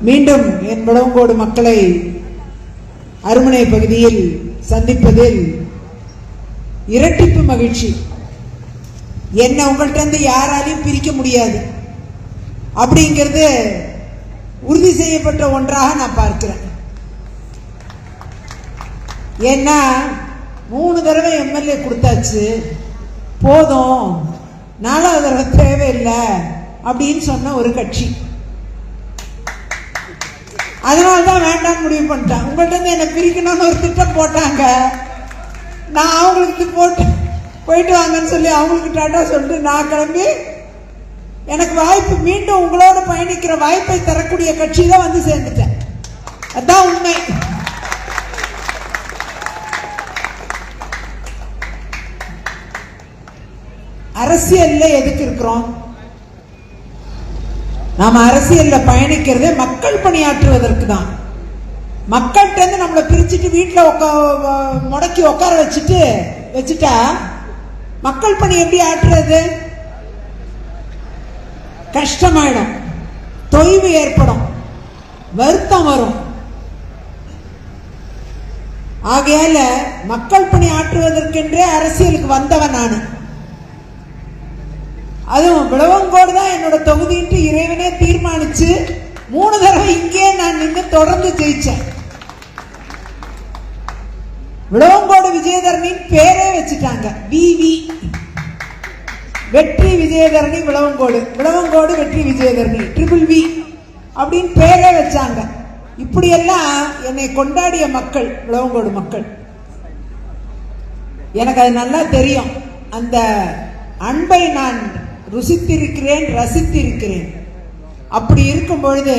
மீண்டும் என் விளவங்கோடு மக்களை அருமனை பகுதியில் சந்திப்பதில் இரட்டிப்பு மகிழ்ச்சி. என்னை உங்கள்கிட்ட இருந்து யாராலையும் பிரிக்க முடியாது. அப்படிங்கிறது உறுதி செய்யப்பட்ட ஒன்றாக நான் பார்க்கிறேன். ஏன்னா மூணு தடவை எம்எல்ஏ கொடுத்தாச்சு. போதும். நாலாவது தடவை தேவையில்லை அப்படின்னு சொன்ன ஒரு கட்சி. அதனால தான் வேண்டாம் முடிவு பண்ணிட்டேன். உங்கள்கிட்ட இருந்து என்னை பிரிக்கணும்னு ஒரு திட்டம் போட்டாங்க. நான் அவங்களுக்கு போட்டு போயிட்டு வாங்கன்னு சொல்லி அவங்களுக்கு டாட்டா சொல்லிட்டு நான் கிளம்பி எனக்கு வாய்ப்பு மீண்டும் உங்களோட பயணிக்கிற வாய்ப்பை தரக்கூடிய கட்சி தான் வந்து சேர்ந்துட்டேன். அதான் உண்மை. அரசியல்ல எதுக்கு இருக்கிறோம்? நாம அரசியல்ல பயணிக்கிறதே மக்கள் பணியாற்றுவதற்கு தான். மக்கள்கிட்ட இருந்து நம்மளை பிரிச்சுட்டு வீட்டில் உட்கா முடக்கி உட்கார வச்சுட்டு வச்சுட்டா மக்கள் பணி எப்படி ஆற்றுறது? கஷ்டமாயிடும். தொய்வு ஏற்படும். வருத்தம் வரும். ஆகையால மக்கள் பணி ஆற்றுவதற்கென்றே அரசியலுக்கு வந்தவன் நான். அதுவும் விளவங்கோடு தான் என்னோட தொகுதின்ட்டு இறைவனே தீர்மானிச்சு மூணு தடவை இங்கே நான் நின்று தொடர்ந்து ஜெயிச்சேன். விளவங்கோடு விஜயதரணின் பேரே வச்சுட்டாங்க. விவி வெற்றி விஜயதரணி விளவங்கோடு. விளவங்கோடு வெற்றி விஜயதரணி. ட்ரிபிள் வி அப்படின்னு பேரே வச்சாங்க. இப்படியெல்லாம் என்னை கொண்டாடிய மக்கள் விளவங்கோடு மக்கள். எனக்கு அது நல்லா தெரியும். அந்த அன்பை நான் ருசித்திருக்கிறேன் ரசித்திருக்கிறேன். அப்படி இருக்கும் பொழுது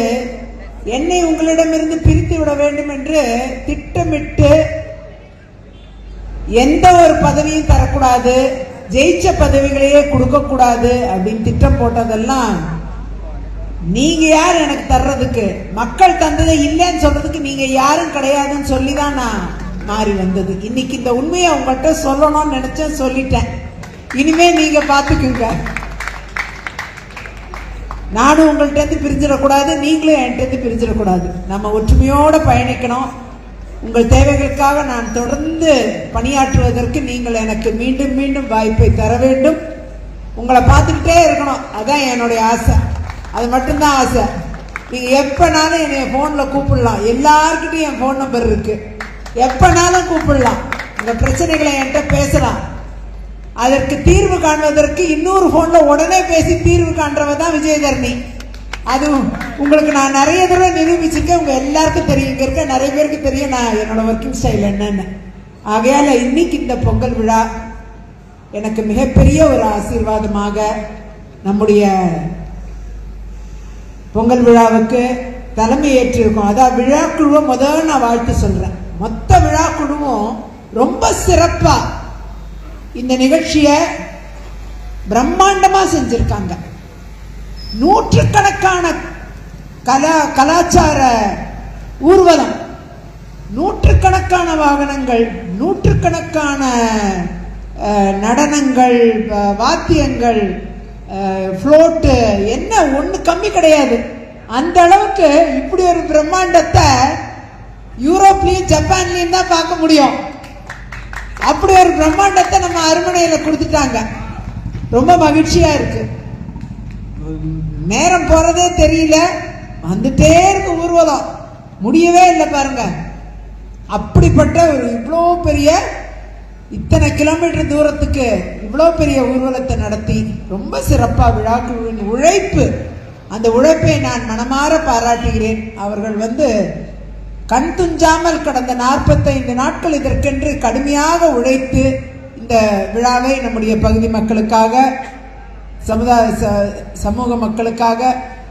என்னை உங்களிடமிருந்து பிரித்து விட வேண்டும் என்று திட்டமிட்டு எந்த ஒரு பதவியும் தரக்கூடாது ஜெயிச்ச பதவிகளையே கொடுக்கக்கூடாது அப்படின்னு திட்டம் போட்டதெல்லாம் நீங்க யார் எனக்கு தர்றதுக்கு? மக்கள் தந்ததை இல்லைன்னு சொல்றதுக்கு நீங்க யாரும் கிடையாதுன்னு சொல்லி தான் நான் மாறி வந்தது. இன்னைக்கு இந்த உண்மையை உங்கள்கிட்ட சொல்லணும்னு நினைச்சேன் சொல்லிட்டேன். இனிமே நீங்க பாத்துக்குங்க நானும் உங்கள்கிட்டருந்து பிரிஞ்சிடக்கூடாது நீங்களும் என்கிட்டருந்து பிரிஞ்சிடக்கூடாது. நம்ம ஒற்றுமையோடு பயணிக்கணும். உங்கள் தேவைகளுக்காக நான் தொடர்ந்து பணியாற்றுவதற்கு நீங்கள் எனக்கு மீண்டும் மீண்டும் வாய்ப்பை தர வேண்டும். உங்களை பார்த்துக்கிட்டே இருக்கணும். அதான் என்னுடைய ஆசை. அது மட்டும்தான் ஆசை. நீங்கள் எப்போனாலும் என்னை ஃபோனில் கூப்பிடலாம். எல்லாருக்கிட்டையும் என் ஃபோன் நம்பர் இருக்குது எப்போனாலும் கூப்பிடலாம். இந்த பிரச்சனைகளை என்கிட்ட பேசலாம். அதற்கு தீர்வு காண்பதற்கு இன்னொரு ஃபோனில் உடனே பேசி தீர்வு காண்றவ தான் விஜயதரணி. அது உங்களுக்கு நான் நிறைய தடவை நிரூபிச்சிருக்கேன். உங்கள் எல்லாருக்கும் தெரியும். இங்கே இருக்க நிறைய பேருக்கு தெரியும் நான் என்னோட ஒர்க்கிங் ஸ்டைல் என்னென்னு. ஆகையால் இன்னைக்கு இந்த பொங்கல் விழா எனக்கு மிகப்பெரிய ஒரு ஆசீர்வாதமாக நம்முடைய பொங்கல் விழாவுக்கு தலைமை ஏற்றிருக்கோம். அதான் விழா குழுவை முதல்ல நான் வாழ்த்து சொல்கிறேன் மொத்த விழா குழுவும் ரொம்ப சிறப்பாக இந்த நிகழ்ச்சியை பிரம்மாண்டமாக செஞ்சிருக்காங்க. நூற்றுக்கணக்கான கலா கலாச்சார ஊர்வலம் நூற்றுக்கணக்கான வாகனங்கள் நூற்றுக்கணக்கான நடனங்கள் வ- வாத்தியங்கள் ஃப்ளோட்டு என்ன ஒன்று கம்மி கிடையாது. அந்த அளவுக்கு இப்படி ஒரு பிரம்மாண்டத்தை யூரோப்லேயும் ஜப்பான்லேயும் தான் பார்க்க முடியும். அப்படி ஒரு பிரம்மாண்டத்தை நம்ம அருமனையில் கொடுத்துட்டாங்க. ரொம்ப மகிழ்ச்சியா இருக்கு. நேரம் போறதே தெரியல. வந்துட்டே இருக்கு ஊர்வலம். முடியவே இல்லை பாருங்க. அப்படிப்பட்ட ஒரு இவ்வளோ பெரிய இத்தனை கிலோமீட்டர் தூரத்துக்கு இவ்வளோ பெரிய ஊர்வலத்தை நடத்தி ரொம்ப சிறப்பாக விழாக்குழுவின் உழைப்பு. அந்த உழைப்பை நான் மனமாற பாராட்டுகிறேன். அவர்கள் வந்து கண் துஞ்சாமல் கடந்த நாற்பத்தைந்து நாட்கள் இதற்கென்று கடுமையாக உழைத்து இந்த விழாவை நம்முடைய பகுதி மக்களுக்காக சமுதாய ச- சமூக மக்களுக்காக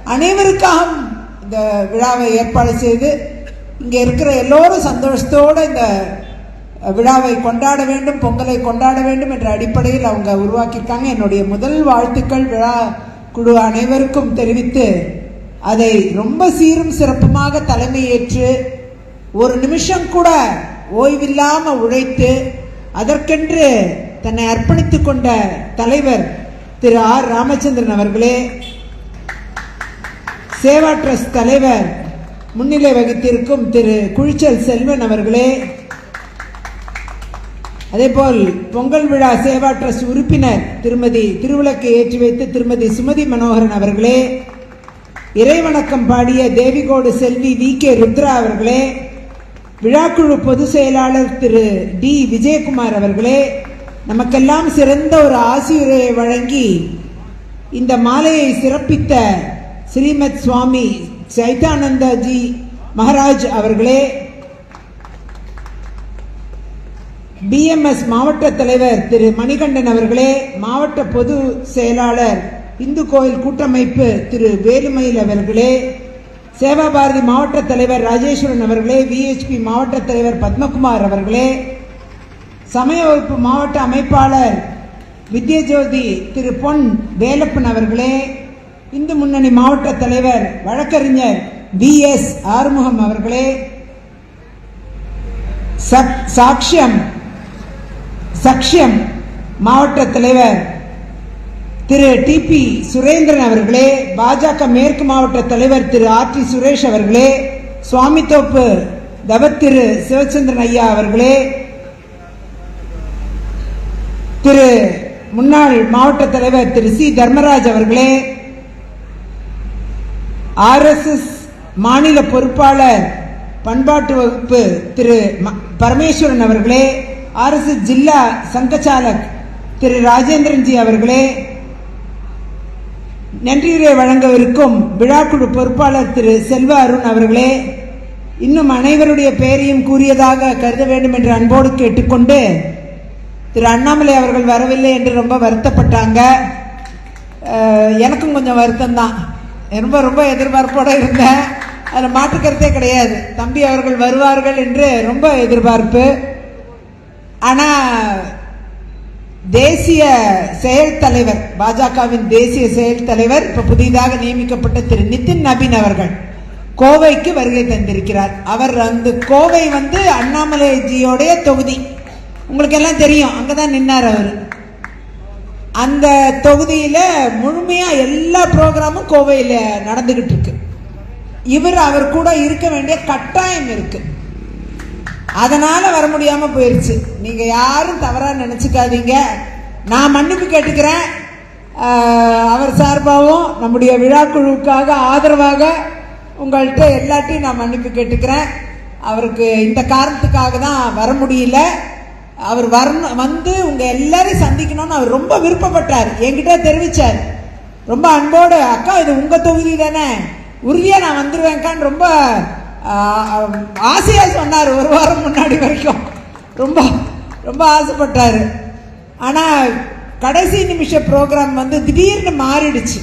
அனைவருக்காகவும் இந்த விழாவை ஏற்பாடு செய்து இங்கே இருக்கிற எல்லோரும் சந்தோஷத்தோடு இந்த விழாவை கொண்டாட வேண்டும் பொங்கலை கொண்டாட வேண்டும் என்ற அடிப்படையில் அவங்க உருவாக்கியிருக்காங்க. என்னுடைய முதல் வாழ்த்துக்கள் விழா குழு அனைவருக்கும் தெரிவித்து அதை ரொம்ப சீரும் சிறப்புமாக தலைமையேற்று ஒரு நிமிஷம் கூட ஓய்வில்லாமல் உழைத்து அதற்கென்று தன்னை அர்ப்பணித்துக் கொண்ட தலைவர் திரு ஆர் ராமச்சந்திரன் அவர்களே சேவா ட்ரஸ்ட் தலைவர் முன்னிலை வகித்திருக்கும் திரு குழிச்சல் செல்வன் அவர்களே அதேபோல் பொங்கல் விழா சேவா ட்ரஸ்ட் உறுப்பினர் திருமதி திருவிளக்கு ஏற்றி வைத்து திருமதி சுமதி மனோகரன் அவர்களே இறைவணக்கம் பாடிய தேவிகோடு செல்வி வி கே ருத்ரா அவர்களே விழாக்குழு பொதுச் செயலாளர் திரு டி. விஜயகுமார் அவர்களே நமக்கெல்லாம் சிறந்த ஒரு ஆசிரியரை வழங்கி இந்த மாலையை சிறப்பித்த ஸ்ரீமத் சுவாமி சைதானந்தாஜி மகாராஜ் அவர்களே பிஎம்எஸ் மாவட்ட தலைவர் திரு மணிகண்டன் அவர்களே மாவட்ட பொது செயலாளர் இந்து கோயில் கூட்டமைப்பு திரு வேலுமயில் அவர்களே சேவா பாரதி மாவட்ட தலைவர் ராஜேஸ்வரன் அவர்களே விஹெச்பி மாவட்ட தலைவர் பத்மகுமார் அவர்களே சமய வகுப்பு மாவட்ட அமைப்பாளர் வித்யஜோதி திரு பொன் வேலப்பன் அவர்களே இந்து முன்னணி மாவட்ட தலைவர் வழக்கறிஞர் வி எஸ் ஆறுமுகம் அவர்களே சாட்சியம் சக்ஷியம் மாவட்ட தலைவர் திரு டிபி சுரேந்திரன் அவர்களே பாஜக மேற்கு மாவட்ட தலைவர் திரு ஆர் டி சுரேஷ் அவர்களே சுவாமித்தோப்பு தவத்திரு சிவச்சந்திரன் ஐயா அவர்களே திரு முன்னாள் மாவட்ட தலைவர் திரு சி தர்மராஜ் அவர்களே ஆர்எஸ்எஸ் மாநில பொறுப்பாளர் பண்பாட்டு வகுப்பு திரு ம- பரமேஸ்வரன் அவர்களே ஆர்எஸ்எஸ் ஜில்லா சங்கச்சாலக் திரு ராஜேந்திரன்ஜி அவர்களே நன்றியுரை வழங்கவிருக்கும் விழாக்குழு பொறுப்பாளர் திரு செல்வ அருண் அவர்களே இன்னும் அனைவருடைய பெயரையும் கூறியதாக கருத வேண்டும் என்று அன்போடு கேட்டுக்கொண்டு திரு அண்ணாமலை அவர்கள் வரவில்லை என்று ரொம்ப வருத்தப்பட்டாங்க. எனக்கும் கொஞ்சம் வருத்தம்தான். ரொம்ப ரொம்ப எதிர்பார்ப்போடு இருந்தேன். அதில் மாற்றுக்கருத்தே கிடையாது. தம்பி அவர்கள் வருவார்கள் என்று ரொம்ப எதிர்பார்ப்பு. ஆனால் தேசிய செயல் தலைவர் பாஜகவின் தேசிய செயல் தலைவர் இப்ப புதிதாக நியமிக்கப்பட்ட திரு நிதின் நபீன் அவர்கள் கோவைக்கு வருகை தந்திருக்கிறார். அவர் அந்த கோவை வந்து அண்ணாமலைஜியோடைய தொகுதி. உங்களுக்கு எல்லாம் தெரியும் அங்கதான் நின்னார் அவர். அந்த தொகுதியில முழுமையா எல்லா ப்ரோக்ராமும் கோவையில் நடந்துகிட்டு இருக்கு. இவர் அவர் கூட இருக்க வேண்டிய கட்டாயம் இருக்கு. அதனால வர முடியாம போயிருச்சு. நீங்க யாரும் தவறா நினைச்சுக்காதீங்க. நான் மன்னிப்பு கேட்டுக்கிறேன். அவர் சார்பாகவும் நம்முடைய விழாக்குழுவுக்காக ஆதரவாக உங்கள்கிட்ட எல்லாத்தையும் நான் மன்னிப்பு கேட்டுக்கிறேன். அவருக்கு இந்த காரணத்துக்காக தான் வர முடியல. அவர் வரணும் வந்து உங்கள் எல்லாரையும் சந்திக்கணும்னு அவர் ரொம்ப விருப்பப்பட்டார். என்கிட்ட தெரிவித்தார் ரொம்ப அன்போடு அக்கா இது உங்கள் தொகுதி தானே? உரிய நான் வந்துருவேன்க்கான்னு ரொம்ப ஆசையாக சொன்னார் ஒரு வாரம் முன்னாடி வரைக்கும். ரொம்ப ரொம்ப ஆசைப்பட்டார். ஆனால் கடைசி நிமிஷ ப்ரோக்ராம் வந்து திடீர்னு மாறிடுச்சு.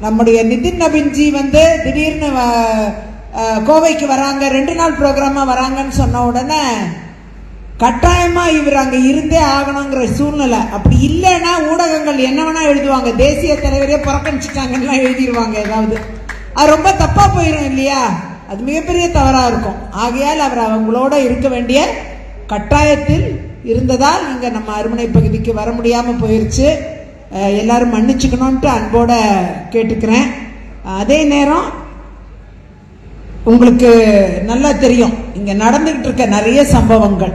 நம்முடைய நிதின் நபின்ஜி வந்து திடீர்னு வ- கோவைக்கு வராங்க ரெண்டு நாள் ப்ரோக்ராமா வராங்கன்னு சொன்ன உடனே கட்டாயமாக இவர் அங்கே இருந்தே ஆகணுங்கிற சூழ்நிலை. அப்படி இல்லைன்னா ஊடகங்கள் என்ன வேணால் எழுதுவாங்க. தேசிய தலைவரே புறக்கணிச்சிட்டாங்கன்னு எழுதிடுவாங்க ஏதாவது. அது ரொம்ப தப்பாக போயிடும் இல்லையா? அது மிகப்பெரிய தவறாக இருக்கும். ஆகையால் அவர் அவங்களோட இருக்க வேண்டிய கட்டாயத்தில் இருந்ததால் இங்கே நம்ம அருமனை பகுதிக்கு வர முடியாமல் போயிருச்சு. எல்லாரும் மன்னிச்சுக்கணும்ட்டு அன்போட கேட்டுக்கிறேன். அதே நேரம் உங்களுக்கு நல்லா தெரியும் இங்கே நடந்துக்கிட்டு இருக்க நிறைய சம்பவங்கள்.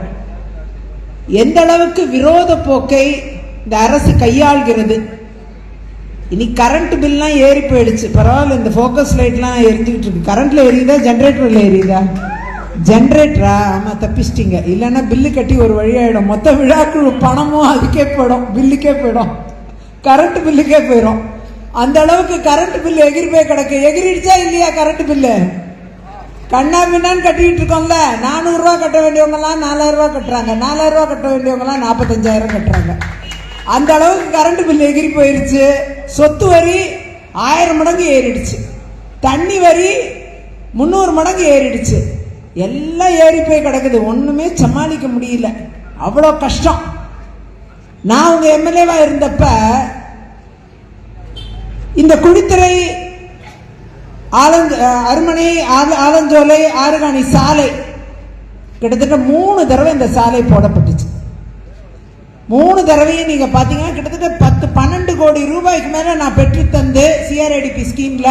எந்த அளவுக்கு விரோத போக்கை இந்த அரசு கையாள்கிறது? இனி கரண்ட் பில்லாம் ஏறி போயிடுச்சு. பரவாயில்ல இந்த ஃபோக்கஸ் லைட்லாம் எரிஞ்சுக்கிட்டு இருக்கு. கரண்ட்ல எரியுதா ஜென்ரேட்டர்ல எரியுதா? ஜென்ரேட்டரா ஆமா தப்பிச்சிட்டீங்க. இல்லைன்னா பில்லு கட்டி ஒரு வழியாயிடும் மொத்த விழாக்குழு பணமும் அதுக்கே போயிடும். பில்லுக்கே போயிடும். கரண்ட் பில்லுக்கே போயிடும் அந்த அளவுக்கு கரண்ட் பில்லு எகிரி போய் கிடக்கு. எகிரிடுச்சா இல்லையா கரண்ட் பில்லு கண்ணா பின்னான்னு கட்டிக்கிட்டு இருக்கோம்ல. நானூறுரூவா கட்ட வேண்டியவங்கலாம் நாலாயிரம் ரூபா கட்டுறாங்க. நாலாயிரம் ரூபா கட்ட வேண்டியவங்கலாம் நாற்பத்தஞ்சாயிரம் கட்டுறாங்க. அந்த அளவுக்கு கரண்ட் பில் எகிரி போயிருச்சு. சொத்து வரி ஆயிரம் மடங்கு ஏறிடுச்சு. தண்ணி வரி முந்நூறு மடங்கு ஏறிடுச்சு. எல்லாம் ஏறி போய் கிடக்குது. ஒன்றுமே சமாளிக்க முடியல. அவ்வளோ கஷ்டம். நான் அவங்க எம்எல்ஏவாக இருந்தப்ப இந்த குடித்துறை ஆலஞ்ச அருமனை ஆல- ஆலஞ்சோலை ஆறுகாணி சாலை கிட்டத்தட்ட மூணு தடவை இந்த சாலை போடப்பட்டுச்சு. மூணு தடவையும் நீங்க பாத்தீங்கன்னா கிட்டத்தட்ட பத்து பன்னெண்டு கோடி ரூபாய்க்கு மேல நான் பெற்று தந்து சிஆர்ஐடிபி ஸ்கீம்ல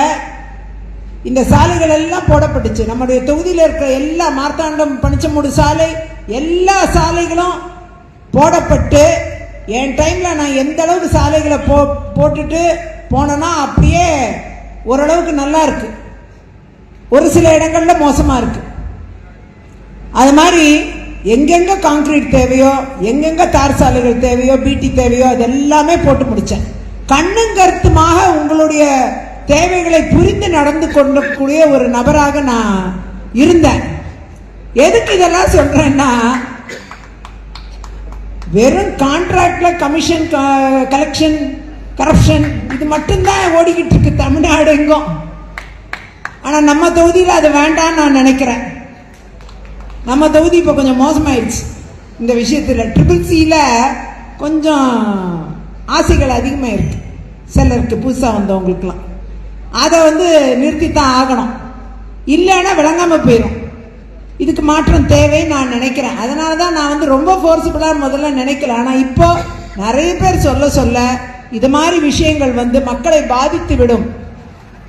இந்த சாலைகள் எல்லாம் போடப்பட்டுச்சு. நம்முடைய தொகுதியில் இருக்கிற எல்லா மார்த்தாண்டம் பனிச்சமூடு சாலை எல்லா சாலைகளும் போடப்பட்டு என் டைமில் நான் எந்த அளவுக்கு சாலைகளை போ போட்டுட்டு போனேன்னா அப்படியே ஓரளவுக்கு நல்லா இருக்கு. ஒரு சில இடங்கள்ல மோசமா இருக்கு. அது மாதிரி எங்கெங்க கான்கிரீட் தேவையோ எங்கெங்க தார் சாலைகள் தேவையோ பீட்டி தேவையோ அது எல்லாமே போட்டு முடிச்சேன். கண்ணும் கருத்துமாக உங்களுடைய தேவைகளை புரிந்து நடந்து கொள்ளக்கூடிய ஒரு நபராக நான் இருந்தேன். எதுக்கு இதெல்லாம் சொல்றேன்னா வெறும் கான்ட்ராக்ட்ல கமிஷன் கலெக்ஷன் கரப்ஷன் இது மட்டும்தான் ஓடிக்கிட்டு இருக்கு தமிழ்நாடு எங்கும். ஆனா நம்ம தொகுதியில் அது வேண்டாம்னு நான் நினைக்கிறேன். நம்ம தொகுதி இப்போ கொஞ்சம் மோசமாயிடுச்சு இந்த விஷயத்தில் ட்ரிபிள் சியில் கொஞ்சம் ஆசைகள் அதிகமாக இருக்குது சிலருக்கு புதுசாக வந்தவங்களுக்குலாம் அதை வந்து நிறுத்தித்தான் ஆகணும். இல்லைன்னா விளங்காமல் போயிடும் இதுக்கு மாற்றம் தேவை நான் நினைக்கிறேன். அதனால தான் நான் வந்து ரொம்ப ஃபோர்ஸபுளாக முதல்ல நினைக்கல. ஆனால் இப்போ நிறைய பேர் சொல்ல சொல்ல இது மாதிரி விஷயங்கள் வந்து மக்களை பாதித்து விடும்.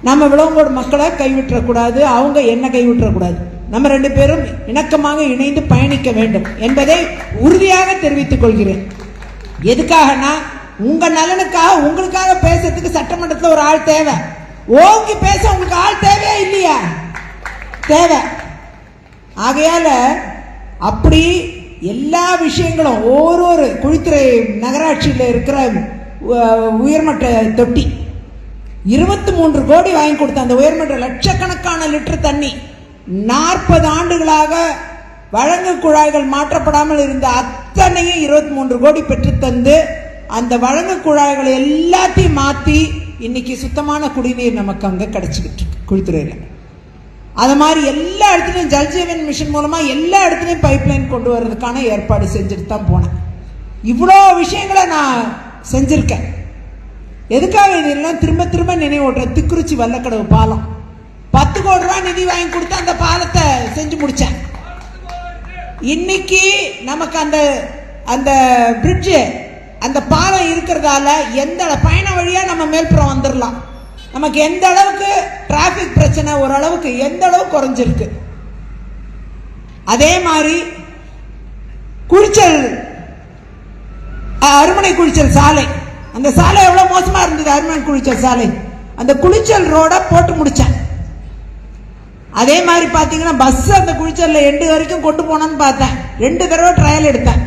நம்ம விளம்போடு மக்களை கைவிட்டுறக்கூடாது. அவங்க என்ன கைவிட்டுறக்கூடாது. நம்ம ரெண்டு பேரும் இணக்கமாக இணைந்து பயணிக்க வேண்டும் என்பதை உறுதியாக தெரிவித்துக் கொள்கிறேன். எதுக்காகனா உங்க நலனுக்காக உங்களுக்காக பேசுறதுக்கு சட்டமன்றத்தில் ஒரு ஆள் தேவை. ஓங்கி பேச உங்களுக்கு ஆள் தேவையா இல்லையா? தேவை. ஆகையால அப்படி எல்லா விஷயங்களும் ஒரு ஒரு குழித்துறை நகராட்சியில் இருக்கிற உயர்மட்ட தொட்டி. இருபத்தி மூன்று கோடி வாங்கி கொடுத்த அந்த உயர்மன்ற லட்சக்கணக்கான லிட்டர் தண்ணி. நாற்பது ஆண்டுகளாக வழங்கு குழாய்கள் மாற்றப்படாமல் இருந்த அத்தனையும் இருபத்தி மூன்று கோடி பெற்று தந்து அந்த வழங்கு குழாய்களை எல்லாத்தையும் மாற்றி இன்னைக்கு சுத்தமான குடிநீர் நமக்கு அங்கே கிடச்சிக்கிட்டு இருக்கு குழித்துறையில் அது மாதிரி எல்லா இடத்துலையும் ஜல்ஜீவன் மிஷன் மூலமாக எல்லா இடத்துலையும் பைப்லைன் கொண்டு வர்றதுக்கான ஏற்பாடு செஞ்சுட்டு தான் போனேன். இவ்வளோ விஷயங்களை நான் செஞ்சுருக்கேன். எதுக்காக இதெல்லாம் திரும்ப திரும்ப நினைவூட்டுறேன்? திக்குறிச்சி வல்லக்கடவு பாலம். பத்து கோடி ரூபா நிதி வாங்கி கொடுத்து செஞ்சு முடிச்சேன் இன்னைக்கு நமக்கு அந்த அந்த பிரிட்ஜு அந்த பாலம் இருக்கிறதால எந்த பயண வழியாக நம்ம மேல்புறம் வந்துடலாம் நமக்கு எந்த அளவுக்கு டிராஃபிக் பிரச்சனை ஓரளவுக்கு எந்த அளவுக்கு குறைஞ்சிருக்கு. அதே மாதிரி குளிச்சல் அருமனை குளிச்சல் சாலை. அந்த சாலை எவ்வளோ மோசமாக இருந்தது அருமனை குளிச்சல் சாலை. அந்த குளிச்சல் ரோட போட்டு முடித்தேன் அதே மாதிரி பார்த்தீங்கன்னா பஸ் அந்த குளிச்சல்ல எண்டு வரைக்கும் கொண்டு போனோன்னு பார்த்தேன். ரெண்டு தடவை ட்ரையல் எடுத்தேன்.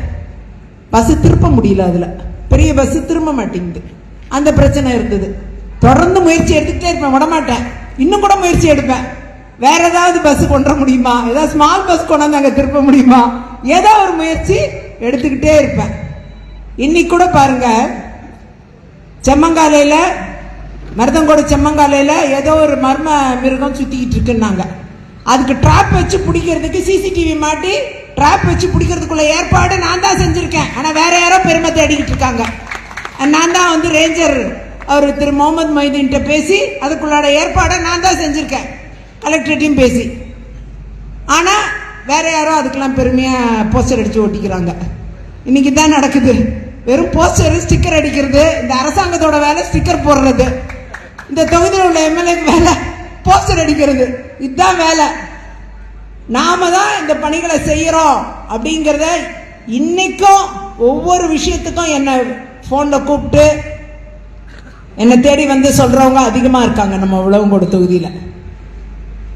பஸ் திருப்ப முடியல அதுல. பெரிய பஸ் திரும்ப மாட்டேங்குது. அந்த பிரச்சனை இருந்தது. தொடர்ந்து முயற்சி எடுத்துக்கிட்டே இருப்பேன் விடமாட்டேன். இன்னும் கூட முயற்சி எடுப்பேன். வேற ஏதாவது பஸ் கொண்டு வர முடியுமா? ஏதாவது ஸ்மால் பஸ் கொண்டாந்து அங்கே திருப்ப முடியுமா? ஏதோ ஒரு முயற்சி எடுத்துக்கிட்டே இருப்பேன். இன்னைக்கு கூட பாருங்க செம்மங்காலையில மருதங்கோடு செம்மங்காலையில் ஏதோ ஒரு மர்ம மிருகம் சுற்றிக்கிட்டு இருக்குன்னாங்க. அதுக்கு ட்ராப் வச்சு பிடிக்கிறதுக்கு சிசிடிவி மாட்டி ட்ராப் வச்சு பிடிக்கிறதுக்குள்ள ஏற்பாடு நான் தான் செஞ்சுருக்கேன். ஆனால் வேற யாரோ பெருமை தேடிக்கிட்டு இருக்காங்க. நான் தான் வந்து ரேஞ்சர் அவர் திரு முகமது மொய்தீன்கிட்ட பேசி அதுக்குள்ளாட ஏற்பாடை நான் தான் செஞ்சுருக்கேன். கலெக்டர்ட்டையும் பேசி. ஆனால் வேற யாரோ அதுக்கெல்லாம் பெருமையாக போஸ்டர் அடித்து ஓட்டிக்கிறாங்க இன்னைக்கு தான் நடக்குது. வெறும் போஸ்டர் ஸ்டிக்கர் அடிக்கிறது இந்த அரசாங்கத்தோட வேலை ஸ்டிக்கர் போடுறது. இந்த தொகுதியில் உள்ள எம்எல்ஏக்கு வேலை போஸ்டர் அடிக்கிறது. இதுதான் வேலை. நாம தான் இந்த பணிகளை செய்கிறோம் அப்படிங்கிறத இன்னைக்கும் ஒவ்வொரு விஷயத்துக்கும் என்னை ஃபோனில் கூப்பிட்டு என்னை தேடி வந்து சொல்கிறவங்க அதிகமாக இருக்காங்க நம்ம உழவங்கோடு தொகுதியில்.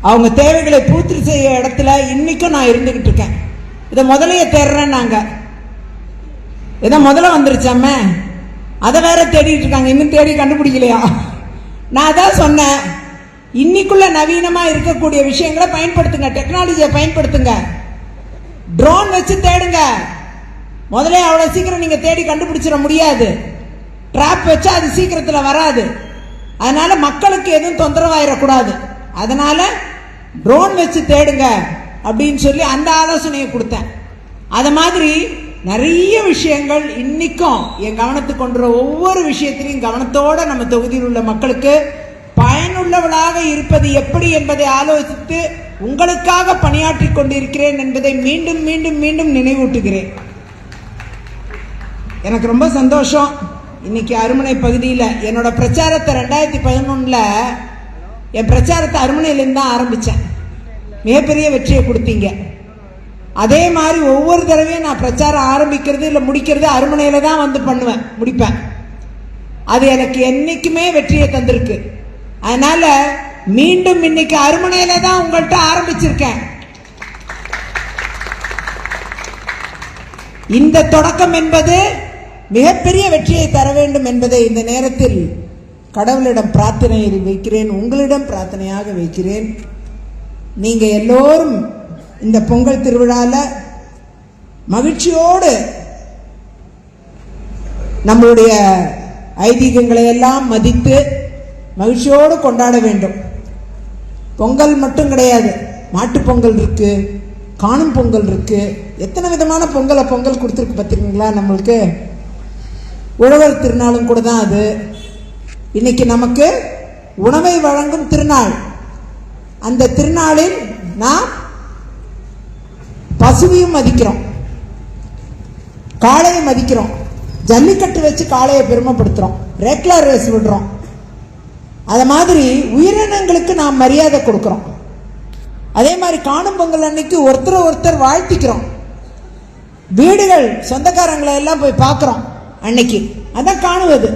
அவங்க தேவைகளை பூர்த்தி செய்ய இடத்துல இன்னைக்கும் நான் இருந்துக்கிட்டு இருக்கேன். இதை முதலையே தேடுறேன் நாங்கள் இதை முதல்ல வந்துருச்சாமே அதை வேற தேடிட்டு இருக்காங்க. இன்னும் தேடி கண்டுபிடிக்கலையா? நான் அதான் சொன்னேன். இன்னைக்குள்ள நவீனமாக இருக்கக்கூடிய விஷயங்களை பயன்படுத்துங்க. டெக்னாலஜியை பயன்படுத்துங்க. ட்ரோன் வச்சு தேடுங்க. முதல்ல அவ்வளோ சீக்கிரம் நீங்கள் தேடி கண்டுபிடிச்சிட முடியாது. ட்ராப் வச்சா அது சீக்கிரத்தில் வராது. அதனால மக்களுக்கு எதுவும் தொந்தரவாயிடக்கூடாது. அதனால ட்ரோன் வச்சு தேடுங்க அப்படின்னு சொல்லி அந்த ஆலோசனையை கொடுத்தேன். அதை மாதிரி நிறைய விஷயங்கள் இன்னைக்கும் என் கவனத்துக்கு கொண்டு வர ஒவ்வொரு விஷயத்திலையும் கவனத்தோட நம்ம தொகுதியில் உள்ள மக்களுக்கு பயனுள்ளவளாக இருப்பது எப்படி என்பதை ஆலோசித்து உங்களுக்காக பணியாற்றி கொண்டிருக்கிறேன் என்பதை மீண்டும் மீண்டும் மீண்டும் நினைவூட்டுகிறேன். எனக்கு ரொம்ப சந்தோஷம். இன்னைக்கு அருமனை பகுதியில் என்னோட பிரச்சாரத்தை ரெண்டாயிரத்தி பதினொன்றில் என் பிரச்சாரத்தை அருமனையிலேருந்து தான் ஆரம்பித்தேன் மிகப்பெரிய வெற்றியை கொடுத்தீங்க. அதே மாதிரி ஒவ்வொரு தடவையும் நான் பிரச்சாரம் ஆரம்பிக்கிறது இல்லை முடிக்கிறது அருமனையில் தான் வந்து பண்ணுவேன் முடிப்பேன். அது எனக்கு என்றைக்குமே வெற்றியை தந்திருக்கு. அதனால் மீண்டும் இன்னைக்கு அருமனையில் தான் உங்கள்கிட்ட ஆரம்பிச்சிருக்கேன். இந்த தொடக்கம் என்பது மிகப்பெரிய வெற்றியை தர வேண்டும் என்பதை இந்த நேரத்தில் கடவுளிடம் பிரார்த்தனை வைக்கிறேன் உங்களிடம் பிரார்த்தனையாக வைக்கிறேன். நீங்கள் எல்லோரும் இந்த பொங்கல் திருவிழாவில் மகிழ்ச்சியோடு நம்மளுடைய ஐதீகங்களை எல்லாம் மதித்து மகிழ்ச்சியோடு கொண்டாட வேண்டும். பொங்கல் மட்டும் கிடையாது. மாட்டுப் பொங்கல் இருக்கு காணும் பொங்கல் இருக்கு. எத்தனை விதமான பொங்கலை பொங்கல் கொடுத்துருக்கு பார்த்துருக்கீங்களா? நம்மளுக்கு உழவர் திருநாளும் கூட தான் அது. இன்னைக்கு நமக்கு உணவை வழங்கும் திருநாள். அந்த திருநாளில் நாம் பசுவையும் மதிக்கிறோம். காளையை மதிக்கிறோம். ஜல்லிக்கட்டு வச்சு காளையை பெருமைப்படுத்துறோம். ரெக்லர் ரேஸ் விடுறோம். அது மாதிரி உயிரினங்களுக்கு நாம் மரியாதை கொடுக்குறோம். அதே மாதிரி காணும் பொங்கல் அன்னைக்கு ஒருத்தர் ஒருத்தர் வாழ்த்திக்கிறோம். வீடுகள் சொந்தக்காரங்களை எல்லாம் போய் பார்க்குறோம் அன்னைக்கு. அதான் காணுவது.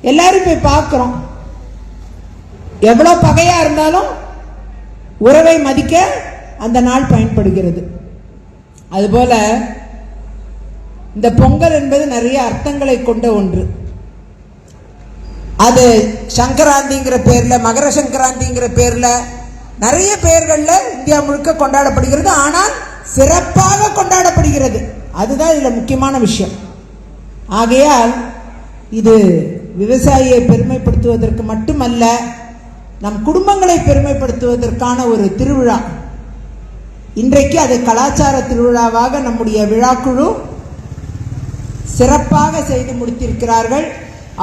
எல்லாரும் போய் பார்க்குறோம். எவ்வளோ பகையாக இருந்தாலும் உறவை மதிக்க அந்த நாள் பயன்படுகிறது. அதுபோல இந்த பொங்கல் என்பது நிறைய அர்த்தங்களை கொண்ட ஒன்று. அது சங்கராந்திங்கிற பேர்ல மகர சங்கராந்திங்கிற பேர்ல நிறைய பெயர்கள்ல இந்தியா முழுக்க கொண்டாடப்படுகிறது. ஆனால் சிறப்பாக கொண்டாடப்படுகிறது. அதுதான் இதுல முக்கியமான விஷயம். ஆகையால் இது விவசாயியை பெருமைப்படுத்துவதற்கு மட்டுமல்ல நம் குடும்பங்களை பெருமைப்படுத்துவதற்கான ஒரு திருவிழா. இன்றைக்கு அது கலாச்சார திருவிழாவாக நம்முடைய விழாக்குழு சிறப்பாக செய்து முடித்திருக்கிறார்கள்.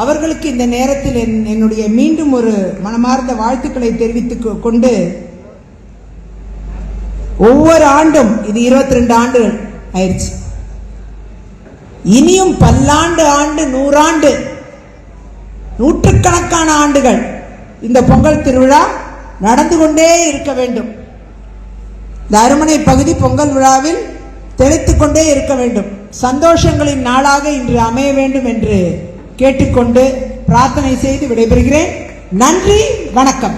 அவர்களுக்கு இந்த நேரத்தில் என் என்னுடைய மீண்டும் ஒரு மனமார்ந்த வாழ்த்துக்களை தெரிவித்துக் கொண்டு ஒவ்வொரு ஆண்டும் இது இருபத்தி ரெண்டு ஆண்டு ஆயிடுச்சு. இனியும் பல்லாண்டு ஆண்டு நூறாண்டு நூற்றுக்கணக்கான ஆண்டுகள் இந்த பொங்கல் திருவிழா நடந்து கொண்டே இருக்க வேண்டும். இந்த அருமனை பகுதி பொங்கல் விழாவில் தெளித்து கொண்டே இருக்க வேண்டும். சந்தோஷங்களின் நாளாக இன்று அமைய வேண்டும் என்று கேட்டுக்கொண்டு பிரார்த்தனை செய்து விடைபெறுகிறேன். நன்றி வணக்கம்.